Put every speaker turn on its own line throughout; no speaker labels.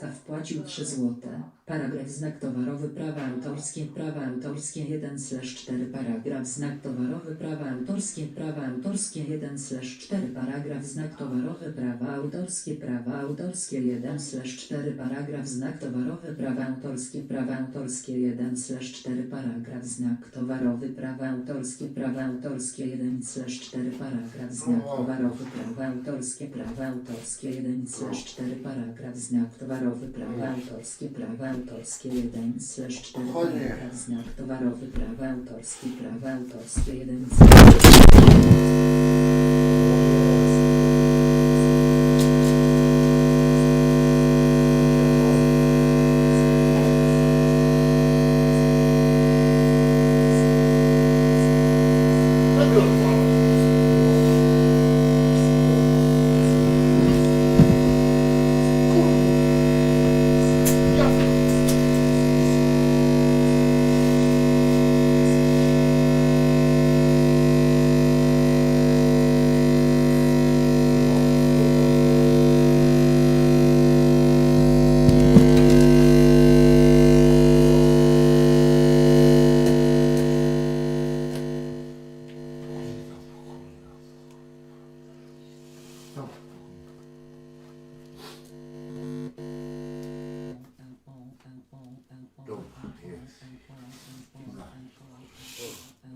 Polska wpłacił 3 złote. Paragraf znak towarowy prawa autorskie prawa autorskie 1 slash 4 paragraf znak towarowy prawa autorskie prawa autorskie 1 slash 4 paragraf znak towarowy prawa autorskie prawa autorskie 1 slash 4 paragraf znak towarowy prawa autorskie prawa autorskie 1 slash 4 paragraf znak towarowy prawa autorskie prawa autorskie 1 slash 4 paragraf znak towarowy prawa autorskie prawa autorskie 1 slash 4 paragraf znak towarowy prawa autorskie prawa autorskie 1 slash 4 paragraf znak towarowy prawa autorskie prawa autorskie 1 slash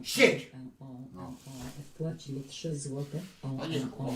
Siedź!
Wpłacił 3 złote.
A nie, kurwa,